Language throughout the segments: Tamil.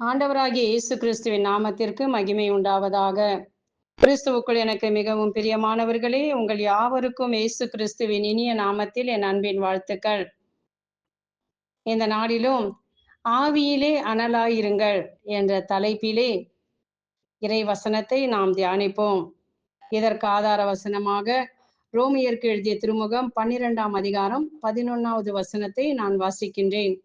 ஆண்டவராகிய இயேசு கிறிஸ்துவின் நாமத்திற்கு மகிமை உண்டாவதாக. கிறிஸ்துவுக்குள் எனக்கு மிகவும் பிரியமானவர்களே உங்கள் யாவருக்கும் இயேசு கிறிஸ்துவின் இனிய நாமத்தில் என் அன்பின் வாழ்த்துக்கள். இந்த நாளிலும் ஆவியிலே அனலாயிருங்கள் என்ற தலைப்பிலே இறை வசனத்தை நாம் தியானிப்போம். இதற்கு ஆதார வசனமாக ரோமியருக்கு எழுதிய திருமுகம் பன்னிரெண்டாம் அதிகாரம் பதினொன்னாவது வசனத்தை நான் வாசிக்கின்றேன்.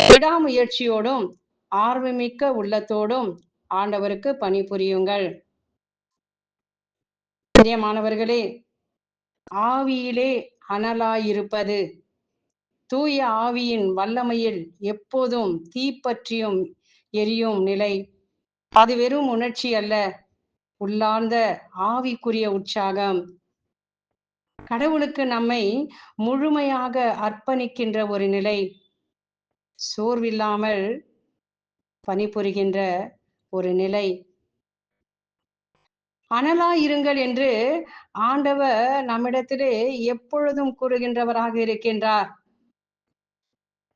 விடாமுயற்சியோடும் ஆர்வமிக்க உள்ளத்தோடும் ஆண்டவருக்கு பணிபுரியுங்கள். பிரியமானவர்களே ஆவியிலே அனலாயிருப்பது. தூய ஆவியின் வல்லமையில் எப்போதும் தீப்பற்றியும் எரியும் நிலை. அது வெறும் உணர்ச்சி அல்ல உள்ளார்ந்த ஆவிக்குரிய உற்சாகம். கடவுளுக்கு நம்மை முழுமையாக அர்ப்பணிக்கின்ற ஒரு நிலை. சோர்வில்லாமல் பணிபுரிகின்ற ஒரு நிலை. அனலாயிருங்கள் என்று ஆண்டவர் நம்மிடத்திலே எப்பொழுதும் கூறுகின்றவராக இருக்கின்றார்.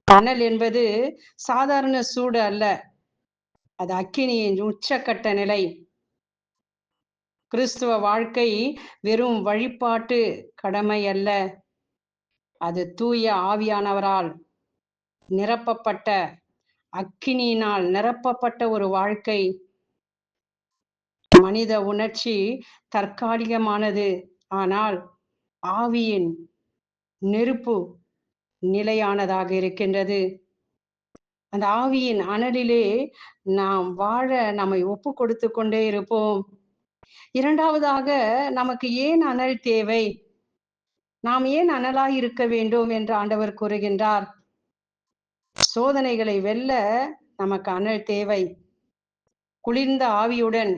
அனல் என்பது சாதாரண சூடு அல்ல. அது அக்கினியின் உச்சக்கட்ட நிலை. கிறிஸ்துவ வாழ்க்கை வெறும் வழிபாட்டு கடமை அல்ல. அது தூய ஆவியானவரால் நிரப்பப்பட்ட அக்கினியினால் நிரப்பப்பட்ட ஒரு வாழ்க்கை. மனித உணர்ச்சி தற்காலிகமானது. ஆனால் ஆவியின் நெருப்பு நிலையானதாக இருக்கின்றது. அந்த ஆவியின் அனலிலே நாம் வாழ நம்மை ஒப்பு கொடுத்து கொண்டே இருப்போம். இரண்டாவதாக நமக்கு ஏன் அனல் தேவை? நாம் ஏன் அனலாய் இருக்க வேண்டும் என்று ஆண்டவர் கூறுகின்றார். சோதனைகளை வெல்ல நமக்கு அனல் தேவை. குளிர்ந்த ஆவியுடன்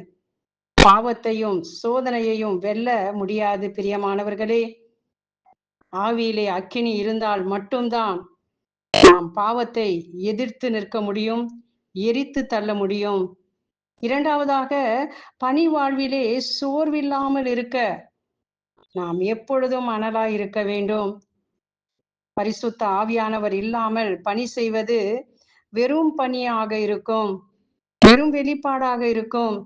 பாவத்தையும் சோதனையையும் வெல்ல முடியாது பிரியமானவர்களே. ஆவியிலே அக்கினி இருந்தால் மட்டும்தான் நாம் பாவத்தை எதிர்த்து நிற்க முடியும் எரித்து தள்ள முடியும். இரண்டாவதாக பணி வாழ்விலே சோர்வில்லாமல் இருக்க நாம் எப்பொழுதும் அனலாய் இருக்க வேண்டும். பரிசுத்த ஆவியானவர் இல்லாமல் பணி செய்வது வெறும் பணியாக இருக்கும். வெறும் வெளிப்பாடாக இருக்கும்.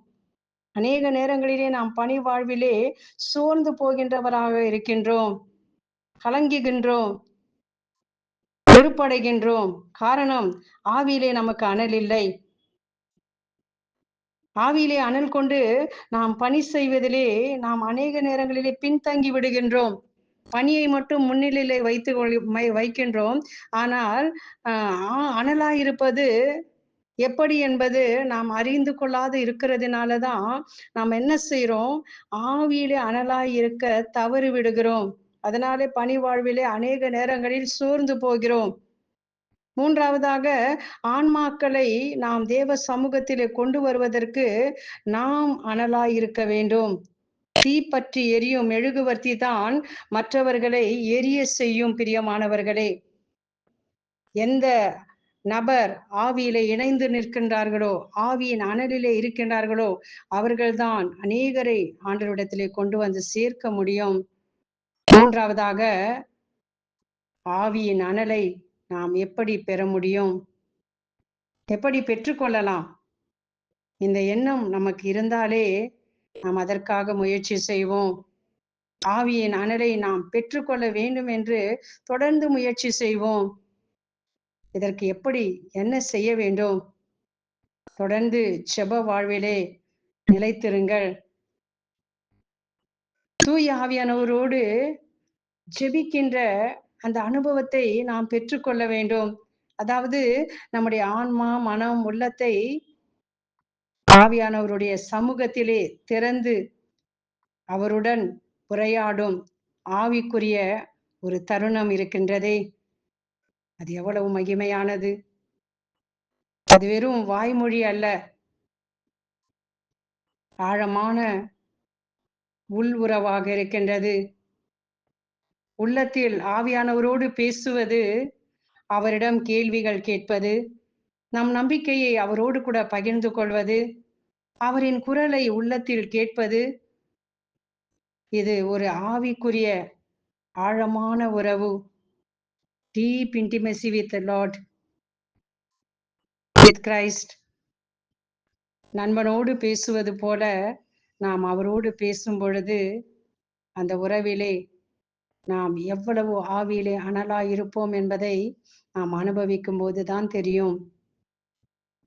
அநேக நேரங்களிலே நாம் பணி வாழ்விலே சோர்ந்து போகின்றவராக இருக்கின்றோம். கலங்குகின்றோம். வெறுப்படைகின்றோம். காரணம் ஆவியிலே நமக்கு அனல் இல்லை. ஆவியிலே அனல் கொண்டு நாம் பணி செய்வதிலே நாம் அநேக நேரங்களிலே பின்தங்கி விடுகின்றோம். பணியை மட்டும் முன்னிலையிலே வைத்து வைக்கின்றோம். ஆனால் அனலாயிருப்பது எப்படி என்பது நாம் அறிந்து கொள்ளாது இருக்கிறதுனால தான் நாம் என்ன செய்யறோம் ஆவியிலே அனலாய் இருக்க தவறு விடுகிறோம். அதனாலே பணி வாழ்விலே அநேக நேரங்களில் சோர்ந்து போகிறோம். மூன்றாவதாக ஆன்மாக்களை நாம் தேவ சமூகத்திலே கொண்டு வருவதற்கு நாம் அனலாய் இருக்க வேண்டும். தீ பற்றி எரியும் மெழுகுவர்த்தி தான் மற்றவர்களை எரிய செய்யும் பிரியமானவர்களே. எந்த நபர் ஆவியில இணைந்து நிற்கின்றார்களோ ஆவியின் அனலிலே இருக்கின்றார்களோ அவர்கள்தான் அநேகரை ஆண்டவரிடத்திலே கொண்டு வந்து சேர்க்க முடியும். மூன்றாவதாக ஆவியின் அனலை நாம் எப்படி பெற முடியும்? எப்படி பெற்றுக்கொள்ளலாம் இந்த எண்ணம் நமக்கு இருந்தாலே நாம் அதற்காக முயற்சி செய்வோம். ஆவியின் அனலை நாம் பெற்றுக்கொள்ள வேண்டும் என்று தொடர்ந்து முயற்சி செய்வோம். இதற்கு எப்படி என்ன செய்ய வேண்டும்? தொடர்ந்து செப வாழ்விலே நிலைத்திருங்கள். தூய ஆவியானவரோடு ஜெபிக்கின்ற அந்த அனுபவத்தை நாம் பெற்றுக்கொள்ள வேண்டும். அதாவது நம்முடைய ஆன்மா மனம் உள்ளத்தை ஆவியானவருடைய சமூகத்திலே திறந்து அவருடன் உரையாடும் ஆவிக்குரிய ஒரு தருணம் இருக்கின்றதே. அது எவ்வளவு மகிமையானது. அது வெறும் வாய்மொழி அல்ல. ஆழமான உள் உறவாக இருக்கின்றது. உள்ளத்தில் ஆவியானவரோடு பேசுவது அவரிடம் கேள்விகள் கேட்பது நம் நம்பிக்கையை அவரோடு கூட பகிர்ந்து கொள்வது அவரின் குரலை உள்ளத்தில் கேட்பது இது ஒரு ஆவிக்குரிய ஆழமான உறவு. Deep intimacy with Lord with Christ நண்பனோடு பேசுவது போல நாம் அவரோடு பேசும் பொழுது அந்த உறவிலே நாம் எவ்வளவு ஆவியிலே அனலாயிருப்போம் என்பதை நாம் அனுபவிக்கும் போதுதான் தெரியும்.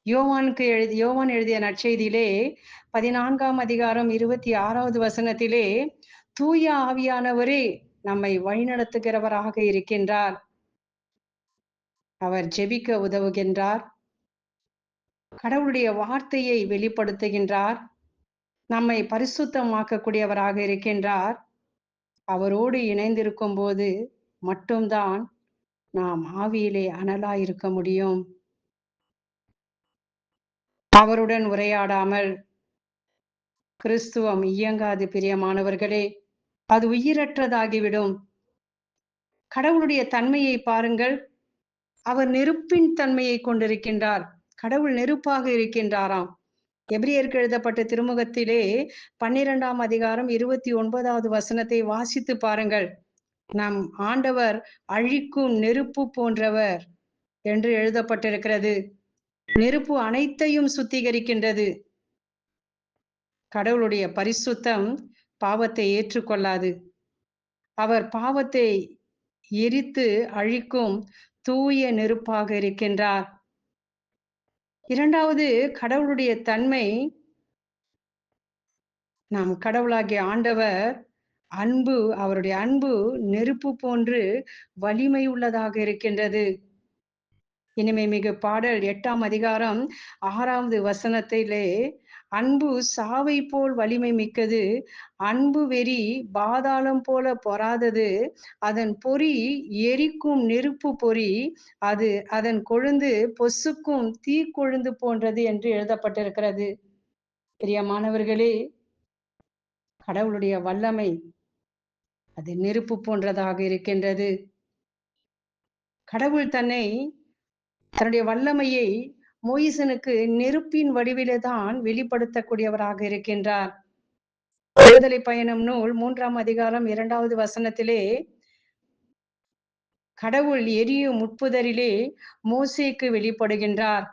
யோவானுக்கு எழுதி யோவான் எழுதிய நற்செய்தியிலே பதினான்காம் அதிகாரம் இருபத்தி ஆறாவது வசனத்திலே தூய ஆவியானவரே நம்மை வழிநடத்துகிறவராக இருக்கின்றார். அவர் ஜெபிக்க உதவுகின்றார். கடவுளுடைய வார்த்தையை வெளிப்படுத்துகின்றார். நம்மை பரிசுத்தமாக்கக்கூடியவராக இருக்கின்றார். அவரோடு இணைந்திருக்கும் போது மட்டும்தான் நாம் ஆவியிலே அனலாய் இருக்க முடியும். அவருடன் உரையாடாமல் கிறிஸ்துவம் இயங்காது பிரியமானவர்களே அது உயிரற்றதாகிவிடும். கடவுளுடைய தன்மையை பாருங்கள். அவர் நெருப்பின் தன்மையை கொண்டிருக்கின்றார். கடவுள் நெருப்பாக இருக்கின்றாராம். எபிரியருக்கு எழுதப்பட்ட திருமுகத்திலே பன்னிரெண்டாம் அதிகாரம் இருபத்தி ஒன்பதாவது வசனத்தை வாசித்து பாருங்கள். நம் ஆண்டவர் அழிக்கும் நெருப்பு போன்றவர் என்று எழுதப்பட்டிருக்கிறது. நெருப்பு அனைத்தையும் சுத்திகரிக்கின்றது. கடவுளுடைய பரிசுத்தம் பாவத்தை ஏற்றுக்கொள்ளாது. அவர் பாவத்தை எரித்து அழிக்கும் தூய நெருப்பாக இருக்கின்றார். இரண்டாவது கடவுளுடைய தன்மை. நாம் கடவுளாகிய ஆண்டவர் அன்பு அவருடைய அன்பு நெருப்பு போன்று வலிமை உள்ளதாக இருக்கின்றது. இனிமை மிகு பாடல் எட்டாம் அதிகாரம் ஆறாவது வசனத்திலே அன்பு சாவை போல் வலிமை மிக்கது அன்பு வெறி பாதாளம் போல பொறாதது அதன் பொறி எரிக்கும் நெருப்பு பொறி அது அதன் கொழுந்து பொசுக்கும் தீ கொழுந்து போன்றது என்று எழுதப்பட்டிருக்கிறது. பிரியமானவர்களே கடவுளுடைய வல்லமை அது நெருப்பு போன்றதாக இருக்கின்றது. கடவுள் தன்னை தன்னுடைய வல்லமையை மோயிசனுக்கு நெருப்பின் வடிவிலே தான் வெளிப்படுத்தக்கூடியவராக இருக்கின்றார். விடுதலை பயணம் நூல் மூன்றாம் அதிகாரம் இரண்டாவது வசனத்திலே கடவுள் எரியும் முட்புதரிலே மோசேக்கு வெளிப்படுகின்றார்.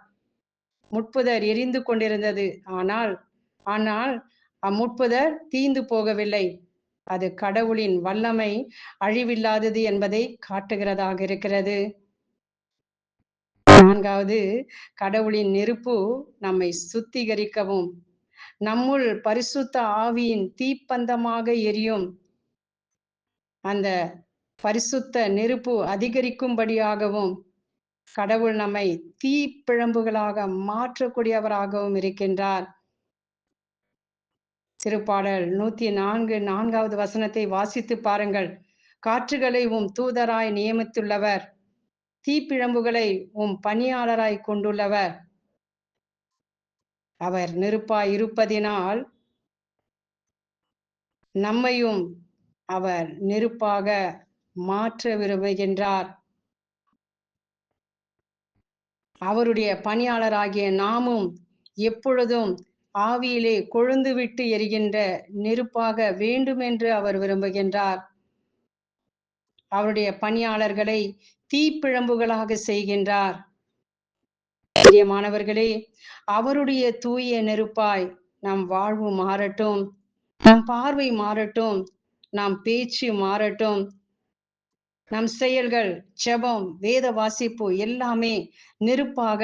முட்புதர் எரிந்து கொண்டிருந்தது. ஆனால் ஆனால் அம்முட்புதர் தீந்து போகவில்லை. அது கடவுளின் வல்லமை அழிவில்லாதது என்பதை காட்டுகிறதாக இருக்கிறது. நான்காவது கடவுளின் நெருப்பு நம்மை சுத்திகரிக்கவும். நம்முள் பரிசுத்த ஆவியின் தீப்பந்தமாக எரியும். அந்த பரிசுத்த நெருப்பு அதிகரிக்கும்படியாகவும் கடவுள் நம்மை தீப்பிழம்புகளாக மாற்றக்கூடியவராகவும் இருக்கின்றார். திருப்பாடல் நூத்தி நான்கு நான்காவது வசனத்தை வாசித்து பாருங்கள். காற்றுகளை உம் தூதராய் நியமித்துள்ளவர். தீப்பிழம்புகளை உம் பணியாளராய் கொண்டுள்ளவர். அவர் நெருப்பாய் இருப்பதினால் நம்மையும் அவர் நெருப்பாக மாற்ற விரும்புகின்றார். அவருடைய பணியாளராகிய நாமும் எப்பொழுதும் ஆவியிலே கொழுந்து விட்டு எரிகின்ற நெருப்பாக வேண்டுமென்று அவர் விரும்புகின்றார். அவருடைய பணியாளர்களை தீப்பிழம்புகளாக செய்கின்றார். பிரியமானவர்களே அவருடைய தூய நெருப்பாய் நம் வாழ்வு மாறட்டும் நம் பார்வை மாறட்டும் நம் பேச்சு மாறட்டும். நம் செயல்கள் ஜெபம் வேத வாசிப்பு எல்லாமே நெருப்பாக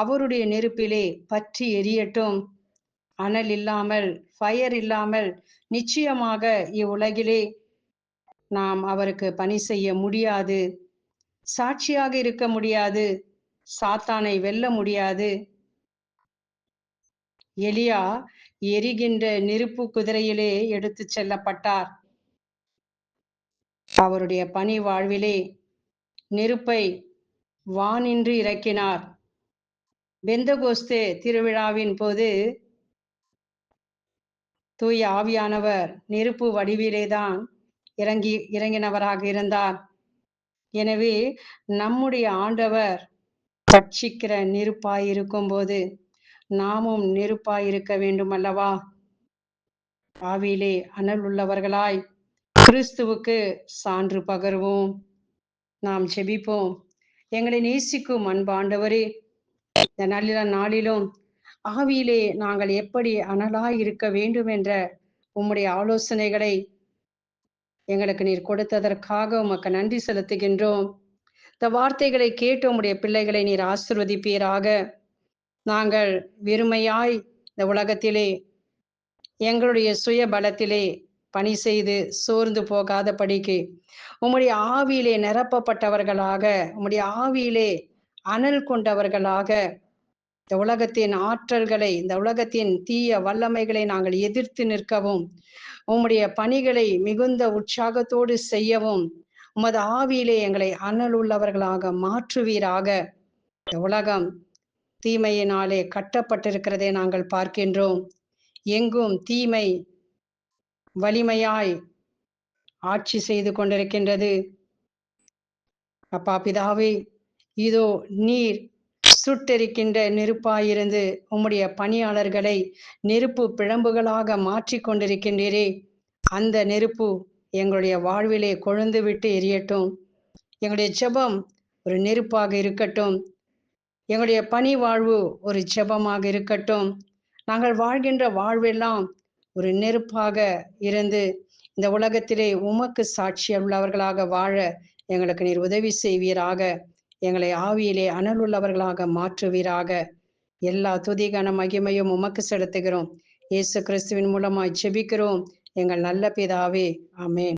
அவருடைய நெருப்பிலே பற்றி எரியட்டும். அனல் இல்லாமல் ஃபயர் இல்லாமல் நிச்சயமாக இவ்வுலகிலே நாம் அவருக்கு பணி செய்ய முடியாது. சாட்சியாக இருக்க முடியாது. சாத்தானை வெல்ல முடியாது. எலியா எரிகின்ற நெருப்பு குதிரையிலே எடுத்து செல்லப்பட்டார். அவருடைய பணி வாழ்விலே நெருப்பை வானின்று இறக்கினார். பெந்தகோஸ்தே திருவிழாவின் போது தூய ஆவியானவர் நெருப்பு வடிவிலேதான் இறங்கி இறங்கினவராக இருந்தார். எனவே நம்முடைய ஆண்டவர் பட்சிக்கிற நெருப்பாயிருக்கும் போது நாமும் நெருப்பாய் இருக்க வேண்டும் அல்லவா ஆவியிலே அனல் உள்ளவர்களாய் கிறிஸ்துவுக்கு சான்று பகர்வோம். நாம் செபிப்போம் எங்களை நேசிக்கும் அன்பு ஆண்டவரே இந்த நல்ல நாளிலும் ஆவியிலே நாங்கள் எப்படி அனலாய் இருக்க வேண்டும் என்ற உம்முடைய ஆலோசனைகளை எங்களுக்கு நீர் கொடுத்ததற்காக உமக்கு நன்றி செலுத்துகின்றோம். இந்த வார்த்தைகளை கேட்டு உம்முடைய பிள்ளைகளை நீர் ஆசிர்வதிப்பீராக. நாங்கள் வெறுமையாய் இந்த உலகத்திலே எங்களுடைய சுய பலத்திலே பணி செய்து சோர்ந்து போகாத படிக்கு உம்முடைய ஆவியிலே நிரப்பப்பட்டவர்களாக உம்முடைய ஆவியிலே அனல் கொண்டவர்களாக இந்த உலகத்தின் ஆற்றல்களை இந்த உலகத்தின் தீய வல்லமைகளை நாங்கள் எதிர்த்து நிற்கவும் உம்முடைய பணிகளை மிகுந்த உற்சாகத்தோடு செய்யவும் உமது ஆவியிலே எங்களை அனல் உள்ளவர்களாக மாற்றுவீராக. இந்த உலகம் தீமையினாலே கட்டப்பட்டிருக்கிறதை நாங்கள் பார்க்கின்றோம். எங்கும் தீமை வலிமையாய் ஆட்சி செய்து கொண்டிருக்கின்றது. அப்பா பிதாவே இதோ நீர் சுட்டெரிக்கின்ற நெருப்பாயிருந்து உம்முடைய பணியாளர்களை நெருப்பு பிழம்புகளாக மாற்றி கொண்டிருக்கின்றீரே. அந்த நெருப்பு எங்களுடைய வாழ்விலே கொழுந்து விட்டு எரியட்டும். எங்களுடைய ஜெபம் ஒரு நெருப்பாக இருக்கட்டும். எங்களுடைய பணி வாழ்வு ஒரு ஜெபமாக இருக்கட்டும். நாங்கள் வாழ்கின்ற வாழ்வெல்லாம் ஒரு நெருப்பாக இருந்து இந்த உலகத்திலே உமக்கு சாட்சி உள்ளவர்களாக வாழ எங்களுக்கு நீர் உதவி செய்வீராக. எங்களை ஆவியிலே அனல் உள்ளவர்களாக மாற்றுவீராக. எல்லா துதிகன மகிமையும் உமக்கு செலுத்துகிறோம். இயேசு கிறிஸ்துவின் மூலமாய் செபிக்கிறோம் எங்கள் நல்ல பிதாவே ஆமென்.